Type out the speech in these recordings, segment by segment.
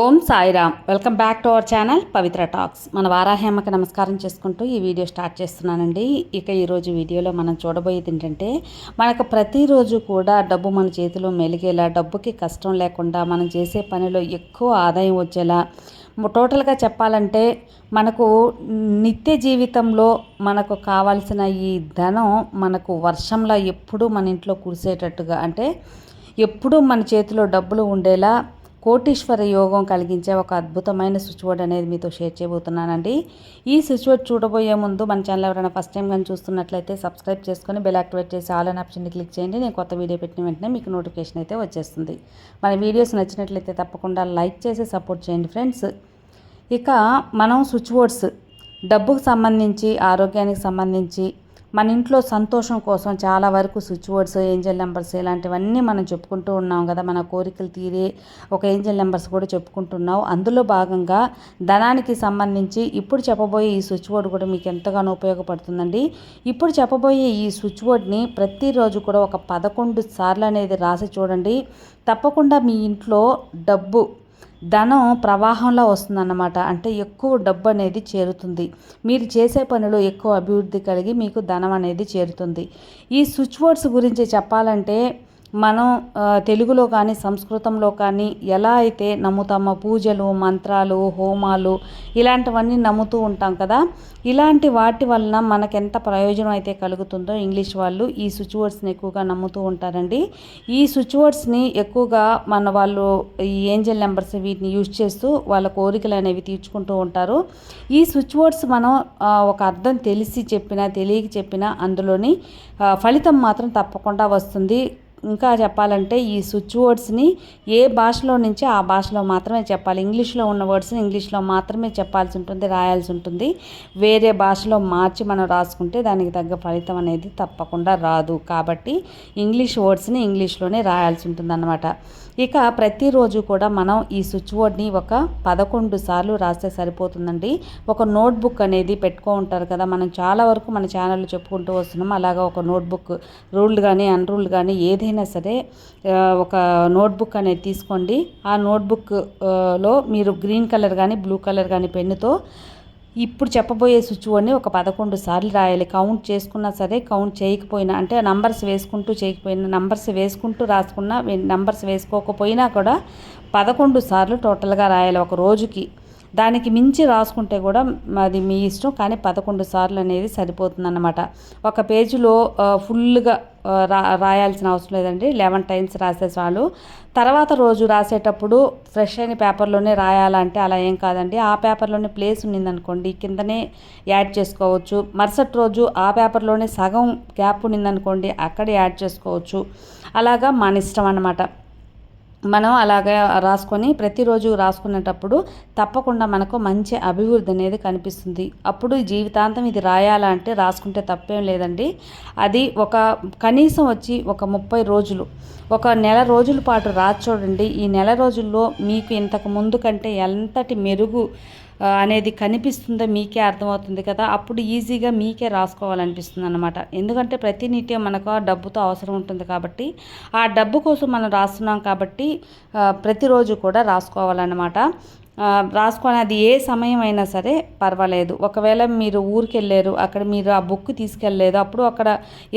Om Sairam. Welcome back to our channel Pavitra talks. మన వారాహేమకి నమస్కారం చేసుకుంటూ ఈ వీడియో స్టార్ట్ చేస్తున్నానండి. ఇక ఈరోజు వీడియోలో మనం చూడబోయేది ఏంటంటే మనకు ప్రతిరోజు కూడా డబ్బు మన చేతిలో మెలిగేలా డబ్బుకి కష్టం లేకుండా మనం చేసే పనిలో ఎక్కువ ఆదాయం వచ్చేలా టోటల్గా చెప్పాలంటే మనకు నిత్య జీవితంలో మనకు కావాల్సిన ఈ ధనం మనకు వర్షంలో ఎప్పుడూ మన ఇంట్లో కురిసేటట్టుగా అంటే ఎప్పుడూ మన చేతిలో డబ్బులు ఉండేలా కోటీశ్వర యోగం కలిగించే ఒక అద్భుతమైన స్విచ్ బోర్డ్ అనేది మీతో షేర్ చేయబోతున్నానండి. ఈ స్విచ్ బోర్డ్ చూడబోయే ముందు మన ఛానల్ ఎవరైనా ఫస్ట్ టైం కానీ చూస్తున్నట్లయితే సబ్స్క్రైబ్ చేసుకొని బెల్ యాక్టివేట్ చేసి ఆల్ అన్ ఆప్షన్ని క్లిక్ చేయండి. నేను కొత్త వీడియో పెట్టిన వెంటనే మీకు నోటిఫికేషన్ అయితే వచ్చేస్తుంది. మన వీడియోస్ నచ్చినట్లయితే తప్పకుండా లైక్ చేసి సపోర్ట్ చేయండి ఫ్రెండ్స్ ఇక మనం స్విచ్ బోర్డ్స్ డబ్బుకు సంబంధించి ఆరోగ్యానికి సంబంధించి మన ఇంట్లో సంతోషం కోసం చాలా వరకు స్విచ్ బోర్డ్స్ ఏంజల్ నెంబర్స్ ఇలాంటివన్నీ మనం చెప్పుకుంటూ ఉన్నాం కదా. మన కోరికలు తీరే ఒక ఏంజల్ నెంబర్స్ కూడా చెప్పుకుంటున్నాం అందులో భాగంగా ధనానికి సంబంధించి ఇప్పుడు చెప్పబోయే ఈ స్విచ్ బోర్డు కూడా మీకు ఎంతగానో ఉపయోగపడుతుందండి. ఇప్పుడు చెప్పబోయే ఈ స్విచ్ బోర్డ్ని ప్రతిరోజు కూడా ఒక పదకొండు సార్లు అనేది రాసి చూడండి. తప్పకుండా మీ ఇంట్లో డబ్బు ధనం ప్రవాహంలో వస్తుందన్నమాట. అంటే ఎక్కువ డబ్బు అనేది చేరుతుంది. మీరు చేసే పనిలో ఎక్కువ అభివృద్ధి కలిగి మీకు ధనం అనేది చేరుతుంది. ఈ స్విచ్ బోర్డ్స్ గురించి చెప్పాలంటే మనం తెలుగులో కానీ సంస్కృతంలో కానీ ఎలా అయితే నమ్ముతామో పూజలు మంత్రాలు హోమాలు ఇలాంటివన్నీ నమ్ముతూ ఉంటాం కదా ఇలాంటి వాటి వలన మనకు ఎంత ప్రయోజనం అయితే కలుగుతుందో ఇంగ్లీష్ వాళ్ళు ఈ స్విచ్ వర్డ్స్ని ఎక్కువగా నమ్ముతూ ఉంటారండి. ఈ స్విచ్ వర్డ్స్ని ఎక్కువగా మన వాళ్ళు ఈ ఏంజల్ నెంబర్స్ వీటిని యూజ్ చేస్తూ వాళ్ళ కోరికలు అనేవి తీర్చుకుంటూ ఉంటారు. ఈ స్విచ్ వర్డ్స్ మనం ఒక అర్థం తెలిసి చెప్పినా తెలియక చెప్పినా అందులోని ఫలితం మాత్రం తప్పకుండా వస్తుంది. ఇంకా చెప్పాలంటే ఈ స్విచ్ వర్డ్స్ని ఏ భాషలో నుంచి ఆ భాషలో మాత్రమే చెప్పాలి. ఇంగ్లీష్లో ఉన్న వర్డ్స్ని ఇంగ్లీష్లో మాత్రమే చెప్పాల్సి ఉంటుంది రాయాల్సి ఉంటుంది. వేరే భాషలో మార్చి మనం రాసుకుంటే దానికి తగ్గ ఫలితం అనేది తప్పకుండా రాదు. కాబట్టి ఇంగ్లీష్ వర్డ్స్ని ఇంగ్లీష్లోనే రాయాల్సి ఉంటుంది అన్నమాట ఇక ప్రతిరోజు కూడా మనం ఈ స్విచ్ బోర్డ్ని ఒక పదకొండు సార్లు రాస్తే సరిపోతుందండి. ఒక నోట్బుక్ అనేది పెట్టుకో ఉంటారు కదా మనం చాలా వరకు మన ఛానల్లో చెప్పుకుంటూ వస్తున్నాం. అలాగా ఒక నోట్బుక్ రూల్డ్ కానీ అన్రూల్డ్ కానీ ఏదైనా సరే ఒక నోట్బుక్ అనేది తీసుకోండి. ఆ నోట్బుక్లో మీరు గ్రీన్ కలర్ కానీ బ్లూ కలర్ కానీ పెన్నుతో ఇప్పుడు చెప్పబోయే స్విచ్ బోర్డ్ని ఒక పదకొండు సార్లు రాయాలి. కౌంట్ చేసుకున్నా సరే కౌంట్ చేయకపోయినా అంటే నంబర్స్ వేసుకుంటూ చేయకపోయినా నంబర్స్ వేసుకుంటూ రాసుకున్నా నంబర్స్ వేసుకోకపోయినా కూడా పదకొండు సార్లు టోటల్గా రాయాలి. ఒక రోజుకి దానికి మించి రాసుకుంటే కూడా అది మీ ఇష్టం కానీ పదకొండు సార్లు అనేది సరిపోతుందన్నమాట. ఒక పేజీలో ఫుల్గా రా రాయాల్సిన అవసరం లేదండి. లెవెన్ టైమ్స్ రాసే చాలు. తర్వాత రోజు రాసేటప్పుడు ఫ్రెష్ అయిన పేపర్లోనే రాయాలంటే అలా ఏం కాదండి. ఆ పేపర్లోనే ప్లేస్ ఉన్నిందనుకోండి కిందనే యాడ్ చేసుకోవచ్చు. మరుసటి రోజు ఆ పేపర్లోనే సగం గ్యాప్ ఉన్నిందనుకోండి అక్కడ యాడ్ చేసుకోవచ్చు. అలాగా మన ఇష్టం అన్నమాట. మనం అలాగే రాసుకొని ప్రతిరోజు రాసుకునేటప్పుడు తప్పకుండా మనకు మంచి అభివృద్ధి అనేది కనిపిస్తుంది. అప్పుడు జీవితాంతం ఇది రాయాలంటే రాసుకుంటే తప్పేం లేదండి. అది ఒక కనీసం వచ్చి ఒక ముప్పై రోజులు ఒక నెల రోజుల పాటు రాసి చూడండి. ఈ నెల రోజుల్లో మీకు ఇంతకు ముందు కంటే ఎంతటి మెరుగు అనేది కనిపిస్తుందో మీకే అర్థమవుతుంది కదా. అప్పుడు ఈజీగా మీకే రాసుకోవాలనిపిస్తుంది అనమాట ఎందుకంటే ప్రతి నిత్యం మనకు డబ్బుతో అవసరం ఉంటుంది కాబట్టి ఆ డబ్బు కోసం మనం రాస్తున్నాం కాబట్టి ప్రతిరోజు కూడా రాసుకోవాలన్నమాట. రాసుకొని అది ఏ సమయం అయినా సరే పర్వాలేదు. ఒకవేళ మీరు ఊరికి వెళ్ళారు అక్కడ మీరు ఆ బుక్ తీసుకెళ్ళలేదు అప్పుడు అక్కడ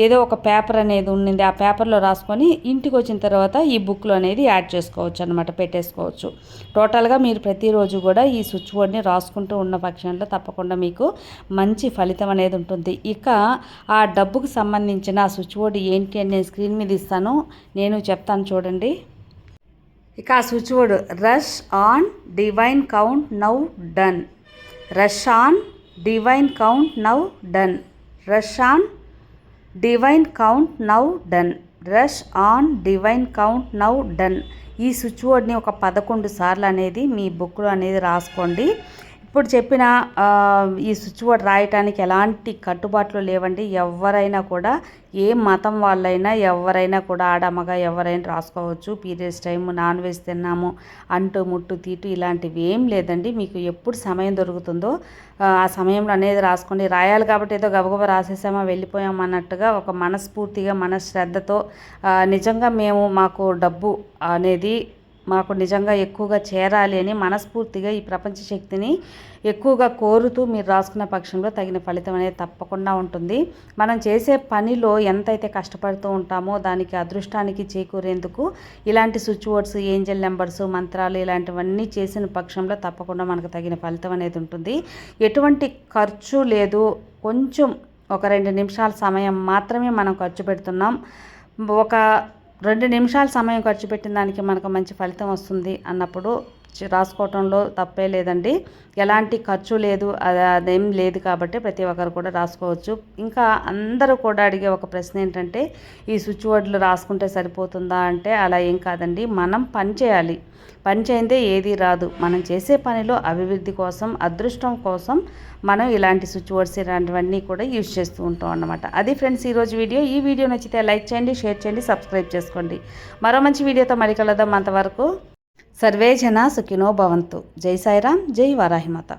ఏదో ఒక పేపర్ అనేది ఉండింది ఆ పేపర్లో రాసుకొని ఇంటికి వచ్చిన తర్వాత ఈ బుక్లో అనేది యాడ్ చేసుకోవచ్చు అనమాట పెట్టేసుకోవచ్చు. టోటల్గా మీరు ప్రతిరోజు కూడా ఈ స్విచ్ బోర్డ్ని రాసుకుంటూ ఉన్న పక్షంలో తప్పకుండా మీకు మంచి ఫలితం అనేది ఉంటుంది. ఇక ఆ డబ్బుకు సంబంధించిన స్విచ్ బోర్డు ఏంటి అని నేను స్క్రీన్ మీద ఇస్తాను. నేను చెప్తాను చూడండి. ఇక ఆ switch board rush on divine count now done. Rush on divine count now done. Rush on divine count now done. Rush on divine count now done. ఈ స్విచ్ బోర్డ్ని ఒక పదకొండు సార్లు అనేది మీ బుక్లో అనేది రాసుకోండి. ఇప్పుడు చెప్పిన ఈ స్విచ్ బోర్డ్ రాయటానికి ఎలాంటి కట్టుబాట్లు లేవండి. ఎవరైనా కూడా ఏ మతం వాళ్ళైనా ఎవరైనా కూడా ఆడమగ ఎవరైనా రాసుకోవచ్చు. పీరియడ్స్ టైం నాన్ వెజ్ తిన్నాము అంటు ముట్టు తీటు ఇలాంటివి ఏం లేదండి. మీకు ఎప్పుడు సమయం దొరుకుతుందో ఆ సమయంలో అనేది రాసుకోండి. రాయాలి కాబట్టి ఏదో గబగబ రాసేసామా వెళ్ళిపోయాం అన్నట్టుగా ఒక మనస్ఫూర్తిగా మన శ్రద్ధతో నిజంగా మేము మాకు డబ్బు అనేది మాకు నిజంగా ఎక్కువగా చేరాలి అని మనస్ఫూర్తిగా ఈ ప్రపంచ శక్తిని ఎక్కువగా కోరుతూ మీరు రాసుకున్న పక్షంలో తగిన ఫలితం అనేది తప్పకుండా ఉంటుంది. మనం చేసే పనిలో ఎంతైతే కష్టపడుతూ ఉంటామో దానికి అదృష్టానికి చేకూరేందుకు ఇలాంటి స్విచ్ బోర్డ్స్ ఏంజల్ నెంబర్స్ మంత్రాలు ఇలాంటివన్నీ చేసిన పక్షంలో తప్పకుండా మనకు తగిన ఫలితం అనేది ఉంటుంది. ఎటువంటి ఖర్చు లేదు. కొంచెం ఒక రెండు నిమిషాల సమయం మాత్రమే మనం ఖర్చు పెడుతున్నాం. ఒక రెండు నిమిషాలు సమయం ఖర్చు పెట్టిన దానికి మనకు మంచి ఫలితం వస్తుంది అన్నప్పుడు రాసుకోవటంలో తప్పే లేదండి. ఎలాంటి ఖర్చు లేదు అదేం లేదు కాబట్టి ప్రతి ఒక్కరు కూడా రాసుకోవచ్చు. ఇంకా అందరూ కూడా అడిగే ఒక ప్రశ్న ఏంటంటే ఈ స్విచ్ బోర్డులు రాసుకుంటే సరిపోతుందా అంటే అలా ఏం కాదండి. మనం పని చేయాలి. పని చేయిందే ఏది రాదు. మనం చేసే పనిలో అభివృద్ధి కోసం అదృష్టం కోసం మనం ఇలాంటి స్విచ్ బోర్డ్స్ ఇలాంటివన్నీ కూడా యూజ్ చేస్తూ ఉంటాం అన్నమాట. అది ఫ్రెండ్స్ ఈరోజు వీడియో. ఈ వీడియో నచ్చితే లైక్ చేయండి షేర్ చేయండి సబ్స్క్రైబ్ చేసుకోండి. మరో మంచి వీడియోతో మళ్ళీ కలుద్దాం అంతవరకు. సర్వే జన సుఖినో భవంతు. జై సాయిరామ్ జై వారాహిమాత.